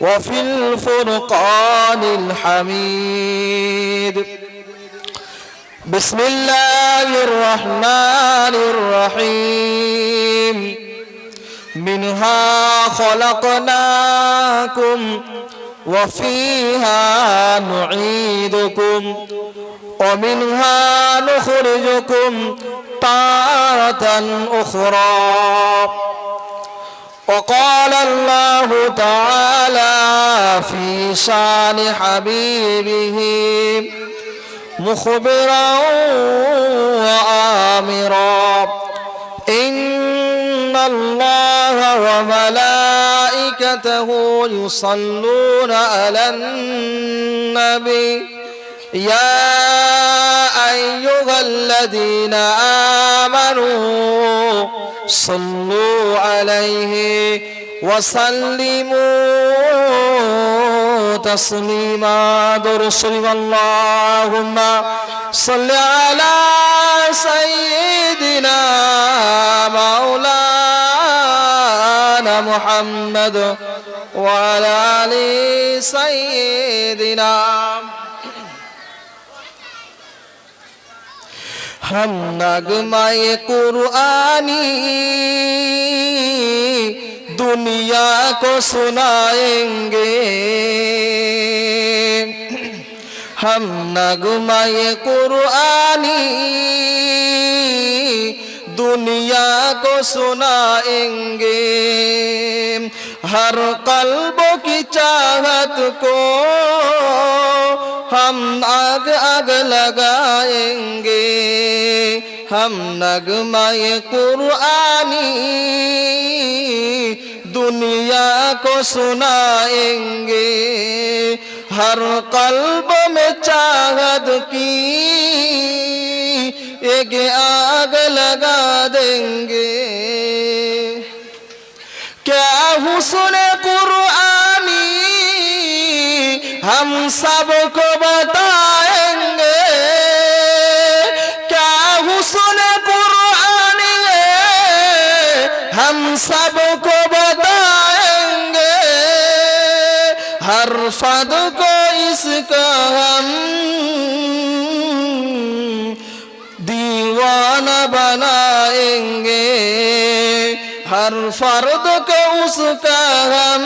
وفي الفرقان الحميد بسم الله الرحمن الرحيم منها خلقناكم وفيها نعيدكم ومنها نخرجكم تارة أخرى وقال الله تعالى في شان حبيبه مخبرا وآمرا. إن الله وملائكته يصلون على النبي. يا أيها الذين آمنوا صلوا عليه وسلموا تسليما درسل اللهم صل على سيدنا مولانا محمد وعلى آل سيدنا हम नगमाए कुरानी दुनिया को सुनाएँगे। हम नगमाए कुरानी दुनिया को सुनाएँगे। हर कल्ब की चाहत को हम आग आग लगाएँगे, हम नगमाए कुरानी दुनिया को सुनाएँगे। हर कल्ब में चाहत की एक आग लगा देंगे। क्या हुस्न हम सबको बताएंगे क्या हुस्न कुरानी है हम सबको बताएंगे हर फद को इसका हम दीवाना बनाएंगे हर फर्द को उसका हम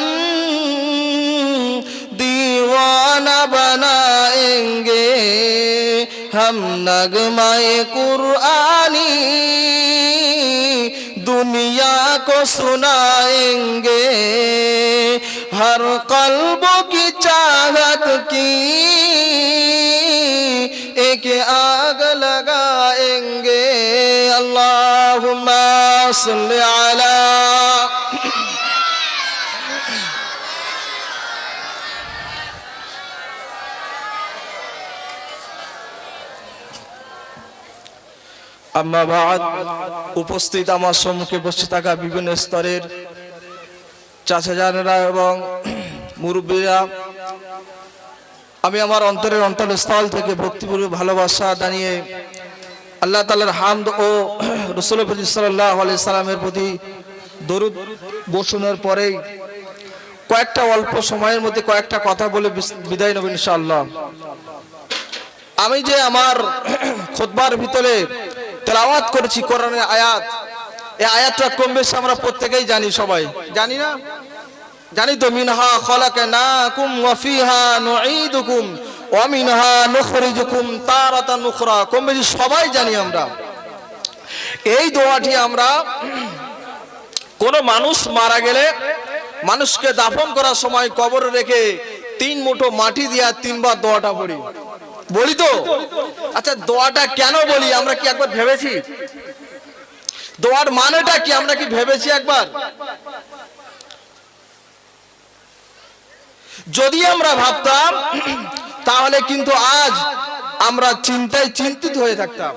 बनाएंगे हम नगमाए कुरानी दुनिया को सुनाएंगे हर कल्ब की चाहत की एक आग लगाएंगे अल्लाहुम्मा सल्ली अला আম্মা বাদ, উপস্থিত আমার সম্মুখে বসে থাকা বিভিন্ন স্তরের চাচা জানেরা এবং মুরব্বীরা। আমি আমার অন্তরের অন্তরস্থল থেকে ভক্তিপূর্ব ভালোবাসা জানিয়ে আল্লাহ তালার হামদ ও রসুল সাল্লামের প্রতি দরুদ বসুনের পরেই কয়েকটা অল্প সময়ের মধ্যে কয়েকটা কথা বলে বিদায় নেব ইনশাআল্লাহ। আমি যে আমার খোদবার ভিতরে তেলাওয়াত করেছি কোরআনের আয়াত। এই আয়াতটা কম বেশি আমরা প্রত্যেকেই জানি সবাই। জানি না? জানি তো, মিনহা খলাকনাকুম ওয়া ফিহা নুঈদুকুম ওয়া মিনহা নুখরিজুকুম তারাতান উখরা। কম বেশি সবাই জানি আমরা। এই দোয়াটি আমরা কোন মানুষ মারা গেলে মানুষকে দাফন করার সময় কবরে রেখে তিন মুঠো মাটি দিয়া তিনবার দোয়াটা পড়ি। বলি তো? আচ্ছা দোয়াটা কেন বলি? আমরা কি একবার ভেবেছি? দোয়ার মানেটা কি? আমরা কি ভেবেছি একবার? যদি আমরা ভাবতাম, তাহলে কিন্তু আজ আমরা চিন্তায় চিন্তিত হয়ে থাকতাম।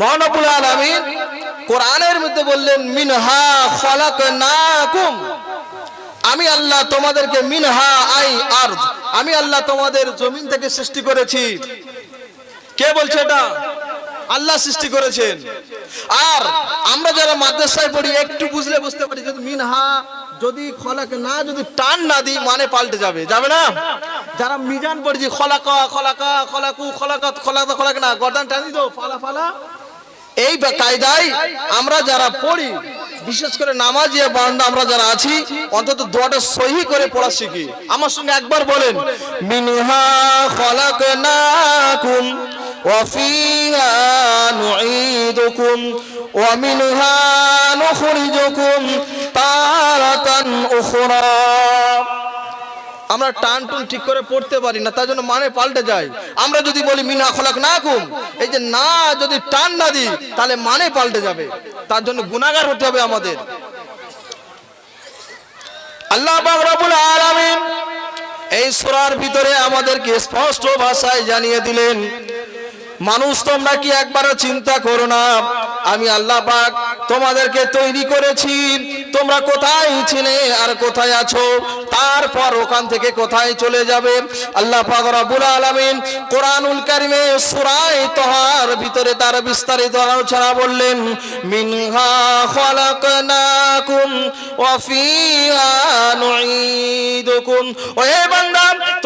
মহানবুল আলমিন কোরআনের মধ্যে বললেন, মিনহা খলাকনাকুম। আমি আল্লাহ তোমাদেরকে মিনহা আই আরদ আমি আল্লাহ তোমাদের জমিন থেকে সৃষ্টি করেছি। কে বলছে এটা? আল্লাহ সৃষ্টি করেছেন। আর আমরা যারা মাদ্রাসায় পড়ি, একটু বুঝলে বুঝতে পারি, যদি মিনহা, যদি খলাক না, যদি টান না দিই মানে পাল্টে যাবে। যাবে না? যারা মিজান পড়েছি, খলাকা খলাকা, খলাকু, খলাকাত খলাকা খলাক না, গর্দান টানি তো, ফালা ফালা। এই কায়দায় আমরা যারা পড়ি, বিশেষ করে নামাজি বান্দা আমরা যারা আছি, অন্তত দোয়াটা সহি করে পড়া শিখি। আমার সঙ্গে একবার বলেন, মিনহা খলাকনাকুম ওয়া ফিহা নুঈদুকুম ওয়া মিনহা নুখরিজুকুম তারাতান উখরা। আমরা টান টুন ঠিক করে পড়তে পারি না, তার জন্য মানে পাল্টে যায়। আমরা যদি বলি, মিনা খোলাক না কুম এই যে না যদি টান না দিই, তাহলে মানে পাল্টে যাবে। তার জন্য গুণাগার হতে হবে আমাদের। আল্লাহ এই সূরার ভিতরে আমাদেরকে স্পষ্ট ভাষায় জানিয়ে দিলেন, মানুষ তোমরা কি একবারও চিন্তা করো না? আমি আল্লাহ পাক তোমাদেরকে তৈরি করেছি তোমরা কোথায় ছিলে আর কোথায় আছো? তারপর ওখান থেকে কোথায় চলে যাবে? আল্লাহ পাক রব্বুল আলামিন কোরআনুল কারিমে সূরা তাহার ভিতরে তার বিস্তারিত আলোচনা বললেন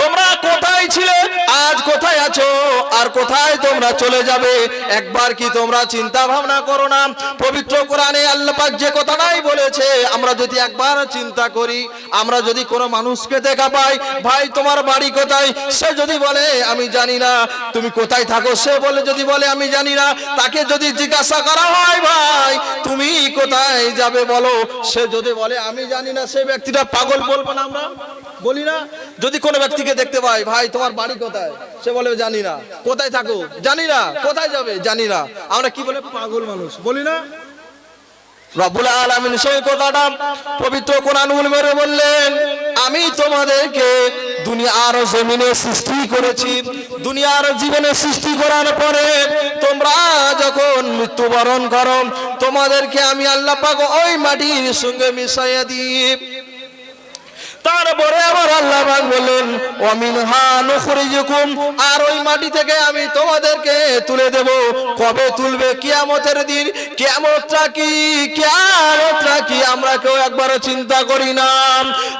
তোমরা কোথায় ছিলে? আজ কোথায় আছো? আর কোথায় তোমরা চলে যাবে? একবার কি তোমরা চিন্তা ভাবনা করো না? পবিত্র কোরআনে আল্লাহ যে কথাটাই বলেছে আমরা যদি একবার চিন্তা করি, আমরা যদি কোনো মানুষকে দেখা পাই, ভাই, তোমার বাড়ি কোথায়? সে যদি বলে, আমি জানি না। তুমি কোথায় থাকো? সে বলে, যদি বলে, আমি জানি না। তাকে যদি জিজ্ঞাসা করা হয়, ভাই, তুমি কোথায় যাবে বলো? সে যদি বলে, আমি জানি না। সে ব্যক্তিটা পাগল বলব না আমরা? বলি না? যদি কোনো ব্যক্তিকে দেখতে পাই, ভাই, তোমার বাড়ি কোথায়? সে বলে, জানি না। কোথায় থাকো? জানি না। কোথায় যাবে? জানি না। আমরা কি বলে? পাগল মানুষ। বলি না? রব্বুল আলমিন সেই কথাটা পবিত্র কোরআনুল মেরে বললেন, আমি তোমাদেরকে দুনিয়ার জমিনে সৃষ্টি করেছি। দুনিয়ার জীবনে সৃষ্টি করার পরে তোমরা যখন মৃত্যুবরণ করো, তোমাদেরকে আমি আল্লাহ পাক ওই মাটির সঙ্গে মিশাইয়া দিই। তারপরে আবার আল্লাহ পাক বললেন অমিন হানুখরিজুকুম আর ওই মাটি থেকে আমি তোমাদেরকে তুলে দেব। কবে তুলবে কিয়ামতের দিন? কিয়ামতটা কি? কিয়ামতটা কি? আমরা কেউ একবারও চিন্তা করি না।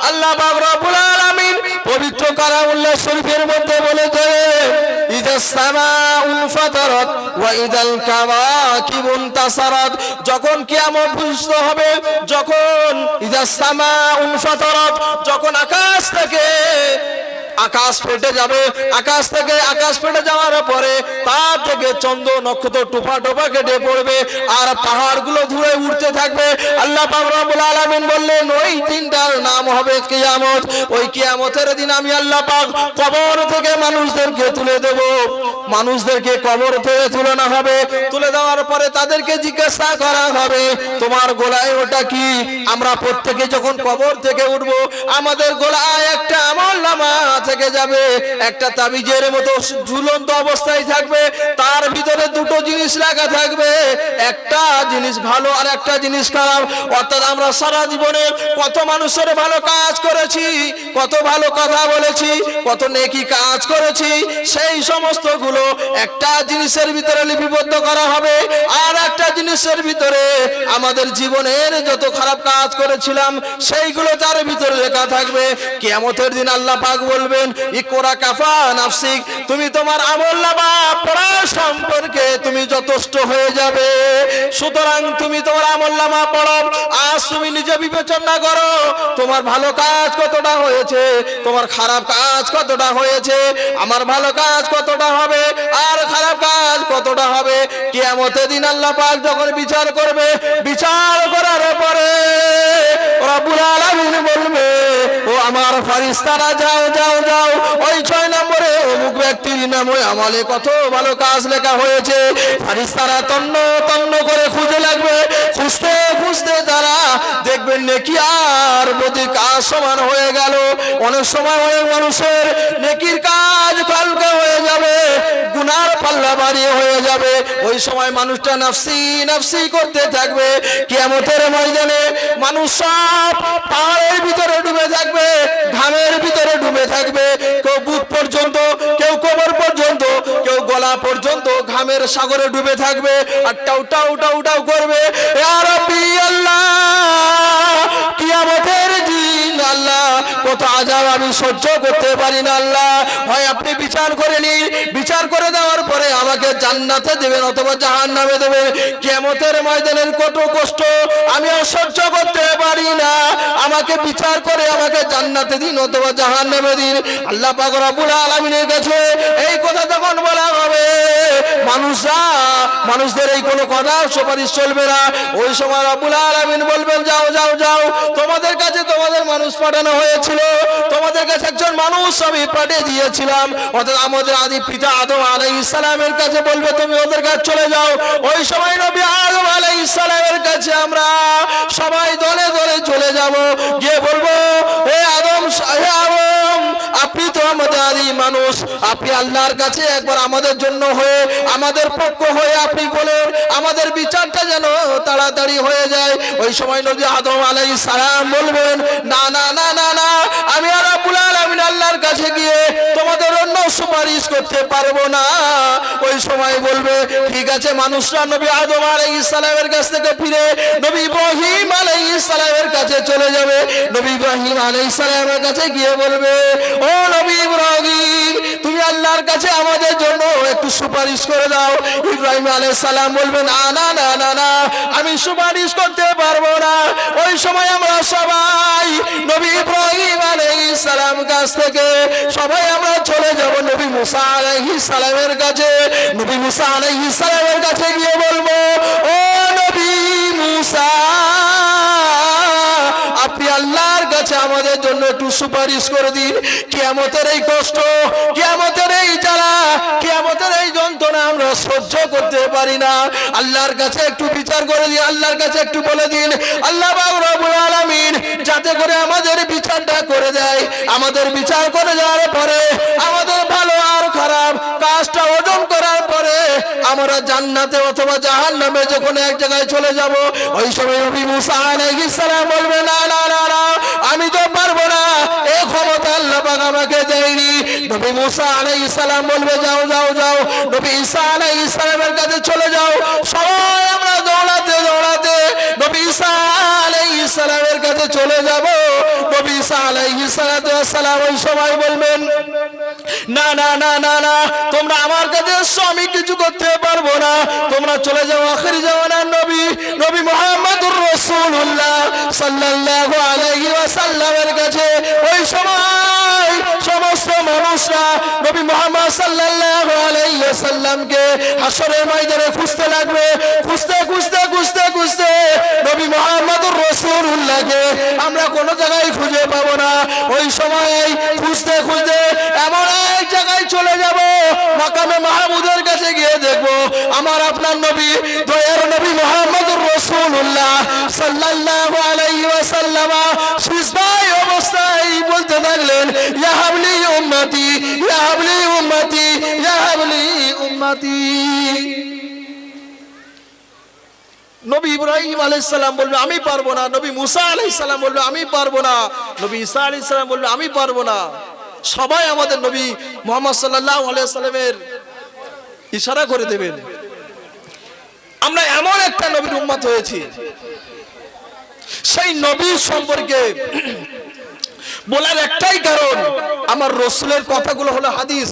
আল্লাহ পাক রব্বুল আলামিন পবিত্র কালামুল্লাহ শরীফের মধ্যে বলেছে যখন কিয়ামত বুঝতে হবে যখন ইদাস সামাউন ফাতারাত যখন আকাশ থেকে আকাশ ফেটে যাবে। আকাশ থেকে আকাশ ফেটে যাওয়ার পরে তার থেকে চন্দ্র নক্ষত্র টোপা টোপা কেটে পড়বে আর পাহাড়গুলো ধুয়ে উঠতে থাকবে। আল্লাহ পাক রব্বুল আলামিন বললেন, ওই দিনটার নাম হবে কিয়ামত। ওই কিয়ামতের দিন আমি আল্লাহ পাক কবর থেকে মানুষদেরকে তুলে দেব। মানুষদেরকে কবর থেকে তুলে না হবে। তুলে দেওয়ার পরে তাদেরকে জিজ্ঞাসা করা হবে, তোমার গোলায় ওটা কি? আমরা প্রত্যেকে যখন কবর থেকে উঠবো, আমাদের গোলায় একটা আমল নামা থেকে যাবে, একটা তাবিজের মতো ঝুলন্ত অবস্থায় থাকবে, তার ভিতরে দুটো জিনিস লেখা থাকবে, একটা জিনিস ভালো আর একটা জিনিস খারাপ। অর্থাৎ আমরা সারা জীবনে কত মানুষের ভালো কাজ করেছি, কত ভালো কথা বলেছি, কত নেকি কাজ করেছি, সেই সমস্তগুলো একটা জিনিসের ভিতরে লিপিবদ্ধ করা হবে, আর একটা জিনিসের ভিতরে আমাদের জীবনের যত খারাপ কাজ করেছিলাম, সেইগুলো তার ভিতরে লেখা থাকবে। কিয়ামতের দিন আল্লাহ পাক বলবেন ইকরা কাফা নাফসিক, তুমি তোমার আমল নামা পড়া সম্পর্কে তুমি যথেষ্ট হয়ে যাবে। সুতরাং তুমি তোমার আমল নামা পড়ো, আজ তুমি নিজে বিবেচনা করো, তোমার ভালো কাজ কতটা হয়েছে, তোমার খারাপ কাজ কতটা হয়েছে, আমার ভালো কাজ কতটা হবে, আর খারাপ কাজ কতটা হবে। কিয়ামতের দিন আল্লাহ পাক যখন বিচার করবে, বিচার করার পরে আমার ফারিস্তারা যাও যাও যাও ওই ছয় নম্বরে অমুক ব্যক্তির নামে আমলে কত ভালো কাজ লেখা হয়েছে। ফারিস্তারা তন্ন তন্ন করে খুঁজে লাগবে। খুঁজতে খুঁজতে তারা দেখবেন নেকি আর প্রতি কাজ সমান হয়ে গেল। অনেক সময় অনেক মানুষের নেকির কাজ কালকে হয়ে যাবে, গুনার পাল্লা বাড়িয়ে হয়ে যাবে। ওই সময় মানুষটা নাফসি নাফসি করতে থাকবে। কিয়ামতের ময়দানে মানুষ সব পাহাড়ের ভিতরে ডুবে থাকবে, ঘামের ভিতরে ডুবে থাকবে। কেউ বুক পর্যন্ত কেউ কোমর পর্যন্ত, কেউ গলা পর্যন্ত ঘামের সাগরে ডুবে থাকবে আর টাউ টাউ টাউ টাউ করবে। কিয়ামতের ইয়া রাব্বি আল্লাহ? কত আজাব আমি সহ্য করতে পারি না আল্লাহ। হয় আপনি বিচার করে নিন। বিচার করে দেওয়ার পরে আমাকে জান্নাতে দেবেন অথবা জাহান নামে দেবেন। কেমতের ময়দানের কত কষ্ট আমি আর সহ্য করতে পারি না। আমাকে বিচার করে আমাকে জান্নাতে দিন অথবা জাহান নামে দিন। আল্লাহ পাক রব্বুল আলামিনের কাছে এই কথা তখন বলা হবে। মানুষরা, মানুষদের এই কোনো কথা সুপারিশ চলবে না। ওই সময় রব্বুল আলামিন বলবেন, যাও যাও যাও। তোমাদের কাছে তোমাদের মানুষ পাঠানো হয়েছিল। তোমাদের কাছে একজন মানুষ আমি পাঠিয়ে দিয়েছিলাম। অর্থাৎ আমাদের আদি পিতা আদম আলাই ইসলামের কাছে বলবে, তুমি ওদের কাছে চলে যাও। ওই সময় নবী আদম আলাই ইসলামের কাছে আমরা সবাই দলে দলে চলে যাব। গিয়ে বলব আপনি তো আমাদের আদি মানুষ। আপনি আল্লাহর কাছে একবার আমাদের জন্য হয়ে, আমাদের পক্ষ হয়ে আপনি বলেন, আমাদের বিচারটা যেন তাড়াতাড়ি হয়ে যায়। ওই সময় নবী আদম আলাই সালাম বলবেন, না না না না না, আমি আর রাব্বুল আলামিন আল্লাহর কাছে গিয়ে তোমাদের অন্য সুপারিশ করতে পারব না। ওই সময় বলবে, ঠিক আছে, মানুষরা নবী আদম আলাইহিস সালামের কাছ থেকে ফিরে, নবী কাছে চলে যাবে। নবী ইব্রাহিম আলাইহিস সালামের কাছে গিয়ে বলবে, ও নবী ইব্রাহিম, তুমি আল্লাহর কাছে আমাদের জন্য একটু সুপারিশ করে দাও। ইব্রাহিম আলাইহিস সালাম বলবেন না না না না না, আমি সুপারিশ করতে পারব না। ওই সময় আমরা সবাই নবী ইব্রাহিম আলাইহিস সালাম কাছ থেকে সবাই আমরা চলে যাব নবী মুসা আলাইহিস সালামের কাছে। নবী মুসা আলাইহিস সালামের কাছে গিয়ে বলব, ও নবী মুসা আল্লাহর কাছে আমাদের জন্য একটু সুপারিশ করে দিন। কিয়ামতের এই কষ্ট, কিয়ামতের এই জ্বালা, কিয়ামতের এই যন্ত্রণা আমরা সহ্য করতে পারি না। আল্লাহর কাছে একটু বিচার করে দিন, আল্লাহর কাছে একটু বলে দিন, আল্লাহ পাক রব্বুল আলামিন যাতে করে আমাদের বিচারটা করে দেয়। আমাদের বিচার করে যাওয়ার পরে আমাদের ভালো আর খারাপ কাজটা ওজন করার আমরা জান্নাতে অথবা জাহান্নামে যখন এক জায়গায় চলে যাব, ওই সময় নবী মুসা আলাইহিস সালাম বলবে, না না না না আমি তো পারব না। এই ক্ষমতা আল্লাহ পাক আমাকে দেয়নি। নবী মুসা আলাইহিস সালাম বলবে, যাও যাও যাও। নবী ঈসা আলাইহিস সালামের কাছে চলে যাও। সবাই আমরা দৌড়াতে দৌড়াতে নবী ঈসা আলাইহিস সালামের কাছে চলে যাব। খুঁজতে লাগবে খুঁজতে খুঁজতে খুঁজতে খুঁজতে নবী মুহাম্মদুর রাসূলুল্লাহকে আমরা কোনো জায়গায় খুঁজে পাবো না। ওই সময় খুঁজতে খুঁজতে এমন এক জায়গায় চলে যাব, মাকামে মাহমুদের কাছে গিয়ে দেখব, আমার আপনার নবী, দয়ার নবী মোহাম্মদ রসুল্লাহ সাল্লাল্লাহু নবী ইব্রাহিম আলাইহিস সালাম বলবে, আমি পারব না। নবী মুসা আলাইহিস সালাম বলবে, আমি পারব না। নবী ঈসা আলাইহিস সালাম বলবে, আমি পারব না। সবাই আমাদের নবী মোহাম্মদ সাল্লাল্লাহু আলাইহি সাল্লামের ইশারা করে দেবেন। আমরা এমন একটা নবীর উম্মত হয়েছি। সেই নবীর সম্পর্কে বলার একটাই কারণ, আমার রসুলের কথাগুলো হলো হাদিস।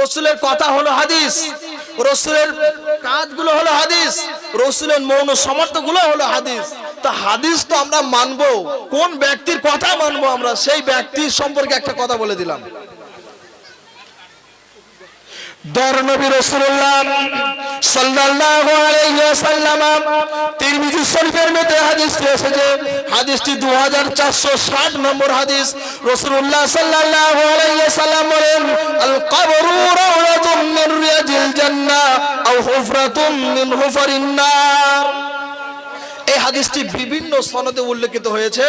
রসুলের কথা হলো হাদিস। রসুলের কাজগুলো হলো হাদিস, রসুলের মৌন সমর্থগুলো হলো হাদিস। তা হাদিস তো আমরা মানবো, কোন ব্যক্তির কথা মানবো আমরা? সেই ব্যক্তির সম্পর্কে একটা কথা বলে দিলাম। দর নবী রাসূলুল্লাহ সাল্লাল্লাহু আলাইহি ওয়াসাল্লাম তিরমিজি শরীফের মধ্যে হাদিসটি এসেছে। হাদিসটি 2460 নম্বর হাদিস। এই হাদিসটি বিভিন্ন সনদে উল্লেখিত হয়েছে।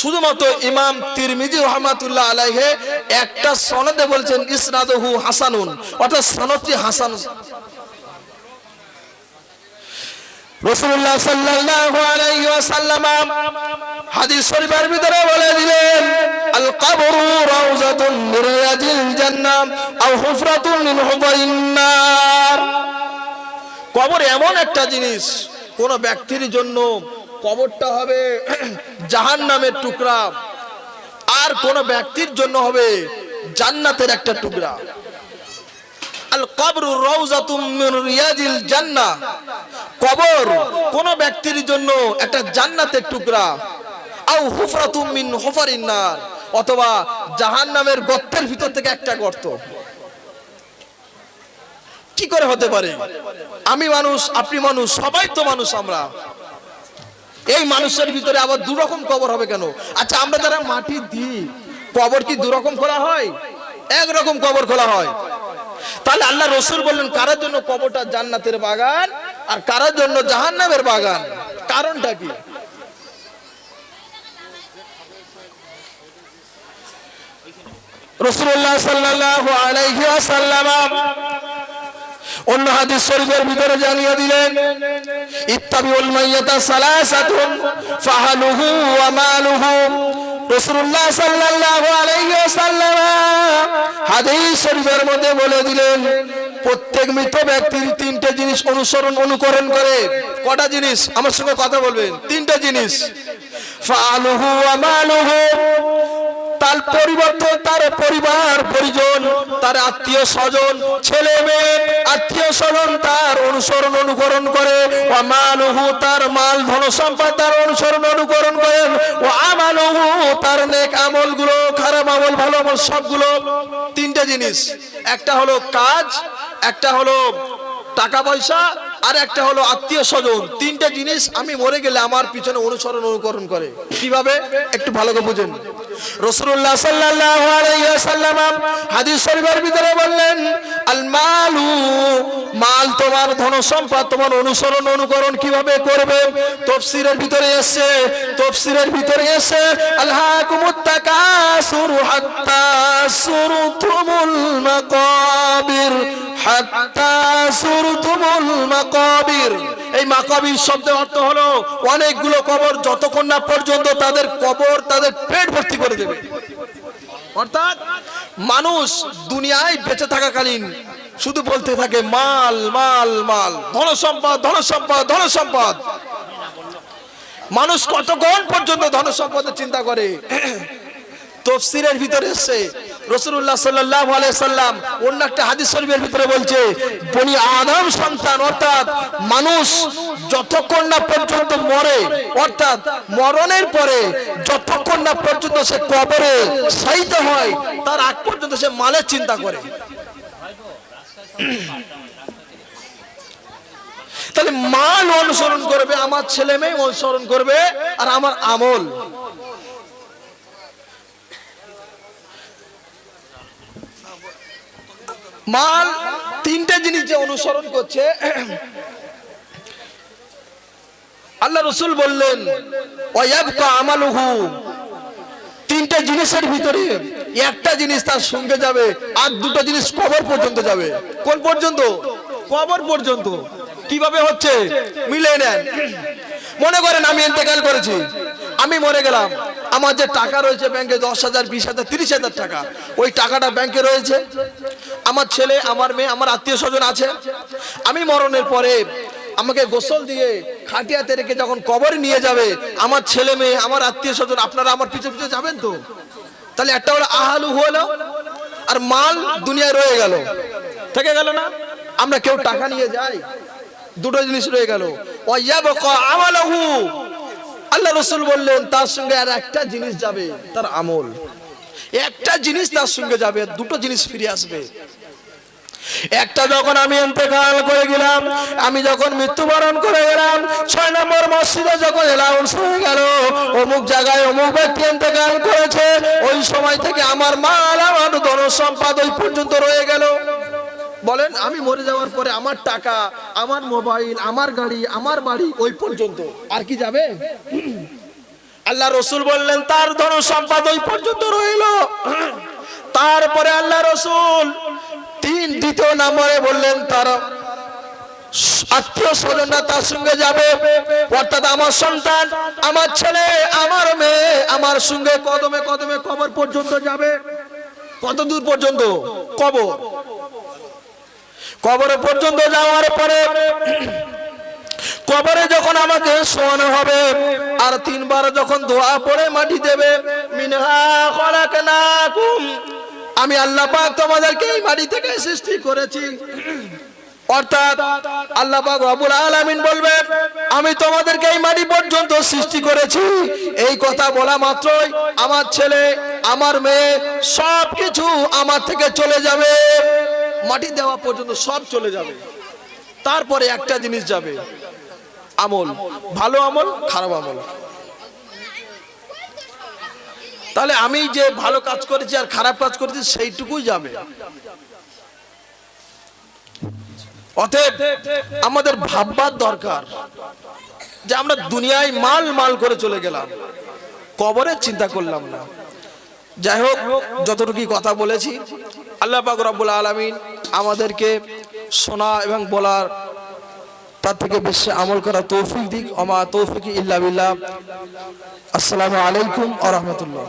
শুধুমাত্র ইমাম তিরমিজি রহমাতুল্লাহ আলাইহে একটা সনদে বলছেন, ইসনাদহু হাসানুন অর্থাৎ সনদটি হাসান। সাল্লাল্লাহু আলাইহি ওয়াসাল্লাম হাদিস শরীফের ভিতরে বলে দিলেন আল রাউজাতুন আও হুফরাতুন মিন নার কবর এমন একটা জিনিস, কোন ব্যক্তির জন্য কবরটা হবে জাহান নামের টুকরা। আর কোন ব্যক্তির জন্য হবে জান্নাতের একটা টুকরা। কবরু রিয়াজিল কবর ব্যক্তির জন্য একটা জান্নাতের টুকরা। অথবা জাহান্নামের গর্তের ভিতর থেকে একটা গর্ত। কি করে হতে পারে? আমি মানুষ, আপনি মানুষ, সবাই তো মানুষ আমরা। এই মানুষের ভিতরে আবার দু রকম কবর হবে কেন? আচ্ছা আমরা যারা মাটি দিই, কবর কি দু রকম খোলা হয়? এক রকম কবর খোলা হয়। তাহলে আল্লাহ রসুল বললেন, কারার জন্য কবরটা জান্নাতের বাগান আর কারার জন্য জাহান্নামের বাগান? কারণটা কি? রসুল্লাহ সাল্লাল্লাহু আলাইহি ওয়াসাল্লাম অন্য হাদিস শরীফের ভিতরে জানিয়ে দিলেন ইত্তাবিউল মাইয়াতা সালাসাতুন ফাহালুহু ওয়া মালুহু। রাসূলুল্লাহ সাল্লাল্লাহু আলাইহি ওয়াসাল্লাম হাদিস শরীফের মধ্যে বলে দিলেন, প্রত্যেক মৃত ব্যক্তির তিনটে জিনিস অনুসরণ, অনুকরণ করে, কটা জিনিস? আমার সঙ্গে কথা বলবেন, তিনটে জিনিস। ফাহালুহু ওয়া মালুহু। তার পরিবর্তন, তার পরিবার, পরিজন, তার আত্মীয় স্বজন, ছেলে মেয়ে, আত্মীয় স্বজন তার অনুসরণ অনুকরণ করে। ও মালহু তার মাল ধন সম্পদ তার অনুসরণ অনুকরণ করেন ও আমালহু তার নেক আমলগুলো, খারাপ আমল, ভালো আমল সবগুলো। তিনটে জিনিস। একটা হলো কাজ, একটা হলো টাকা পয়সা, আর একটা হলো আত্মীয় স্বজন। তিনটে জিনিস আমি মরে গেলে আমার পিছনে অনুসরণ অনুকরণ করে। কীভাবে? একটু ভালো করে বুঝেন। রসুল্লাহ সাল্লাল্লাহু হাদিস শরীফের ভিতরে বললেন, আল মালু, মাল তোমার ধন সম্পদ, তোমার অনুসরণ, অনুকরণ কীভাবে করবে? তফসিরের ভিতরে এসে তফসিরের ভিতরে এসে আল্লাহ কুমুত্তাকাসুর হাত্তা সুরতুমুল মাকাবির হাত্তা সুরতুমুল এই মাকাবির শব্দের অর্থ হলো অনেকগুলো কবর যতক্ষণ না পর্যন্ত তাদের কবর তাদের পেট ভর্তি করে দেবে। অর্থাৎ মানুষ দুনিয়ায় বেঁচে থাকাকালীন শুধু বলতে থাকে, মাল মাল মাল, ধন সম্পদ ধন সম্পদ ধন সম্পদ। মানুষ কতক্ষণ পর্যন্ত ধন সম্পদের চিন্তা করে? তফসিরের ভিতরে এসছে রসুল্লাহ সাল্লাহ সাল্লাম অন্য একটা হাদিস শরীফের ভিতরে বলছে, বনি আদম সন্তান অর্থাৎ মানুষ যতক্ষণ না পর্যন্ত মরে, অর্থাৎ মরণের পরে যতক্ষণ না পর্যন্ত সে কবরে সাইত হয়, তার আগ পর্যন্ত সে মালের চিন্তা করে। তাহলে মাল অনুসরণ করবে, আমার ছেলে মেয়ে অনুসরণ করবে, আর আমার আমল। মাল তিনটে জিনিস যে অনুসরণ করছে। আল্লাহ রসুল বললেন আমালুহু। তিনটে জিনিসের ভিতরে একটা জিনিস তার সঙ্গে যাবে আর দুটো জিনিস কবর পর্যন্ত যাবে। কোন পর্যন্ত? কবর পর্যন্ত। কীভাবে হচ্ছে? মিলে নেন। মনে করেন আমি ইন্তেকাল করেছি। আমি মরে গেলাম। আমার যে টাকা রয়েছে ব্যাংকে দশ হাজার, বিশ হাজার, তিরিশ হাজার টাকা, ওই টাকাটা ব্যাংকে রয়েছে। আমার ছেলে, আমার মেয়ে, আমার আত্মীয় স্বজন আছে। আমি মরণের পরে আমাকে গোসল দিয়ে খাটিয়াতে রেখে যখন কবরে নিয়ে যাবে, আমার ছেলে মেয়ে, আমার আত্মীয় স্বজন, আপনারা আমার পিছু পিছু যাবেন তো? তাহলে একটা হলো আহালু হলো আর মাল দুনিয়ায় রয়ে গেল। থেকে গেল না? আমরা কেউ টাকা নিয়ে যাই, দুটো জিনিস রয়ে গেল। আমালাহু আল্লাহ রসুল বললেন, তার সঙ্গে আর একটা জিনিস যাবে, তার আমল। একটা জিনিস তার সঙ্গে যাবে, দুটো জিনিস ফিরে আসবে। একটা যখন আমি ইন্তেকাল করে গেলাম, আমি যখন মৃত্যুবরণ করে গেলাম, ছয় নম্বর মসজিদে যখন এলাউন্স হয়ে গেল, অমুক জায়গায় অমুক ব্যক্তি ইন্তেকাল করেছে, ওই সময় থেকে আমার মাল, আমার ধন সম্পদ ওই পর্যন্ত রয়ে গেল। বলেন, আমি মরে যাওয়ার পরে আমার টাকা, আমার মোবাইল, আমার গাড়ি, আমার বাড়ি ওই পর্যন্ত। আর কি যাবে? আল্লাহ রসুল বললেন, তার ধন সম্পদ ওই পর্যন্ত রইল। তারপরে আল্লাহ রসুল তিন দ্বিতীয় নম্বরে বললেন, তার আত্মীয় স্বজনরা তার সঙ্গে যাবে। অর্থাৎ আমার সন্তান, আমার ছেলে, আমার মেয়ে, আমার সঙ্গে কদমে কদমে কবর পর্যন্ত যাবে। কত দূর পর্যন্ত? কবর। কবর পর্যন্ত যাওয়ার পরে কবরে যখন আমাকে শোয়ানো হবে, আর তিনবার যখন দোয়া পড়ে মাটি দেবে, মিনহা খলাকনাকুম, আমি আল্লাহ পাক তোমাদেরকে এই মাটি থেকে সৃষ্টি করেছি। অর্থাৎ আল্লাহ পাক রব্বুল আলামিন বলবে, আমি তোমাদেরকে এই মাটি পর্যন্ত সৃষ্টি করেছি। এই কথা বলা মাত্রই আমার ছেলে, আমার মেয়ে সব কিছু আমার থেকে চলে যাবে। মাটি দেওয়া পর্যন্ত সব চলে যাবে। তারপরে একটা জিনিস যাবে। আমল। ভালো আমল, খারাপ আমল। তাহলে আমি যে ভালো কাজ করেছি আর খারাপ কাজ করেছি, সেইটুকুই যাবে। অতএব আমাদের ভাববার দরকার যে আমরা দুনিয়ায় মাল মাল করে চলে গেলাম। কবরের চিন্তা করলাম না। যাই হোক যতটুকু কথা বলেছি, আল্লাহ পাক রব্বুল আলামিন আমাদেরকে শোনা এবং বলার তার থেকে বেশি আমল করা তৌফিক দিক। অমা তৌফিক ইল্লা বিল্লাহ। আসসালামু আলাইকুম আ রহমতুল্লাহ।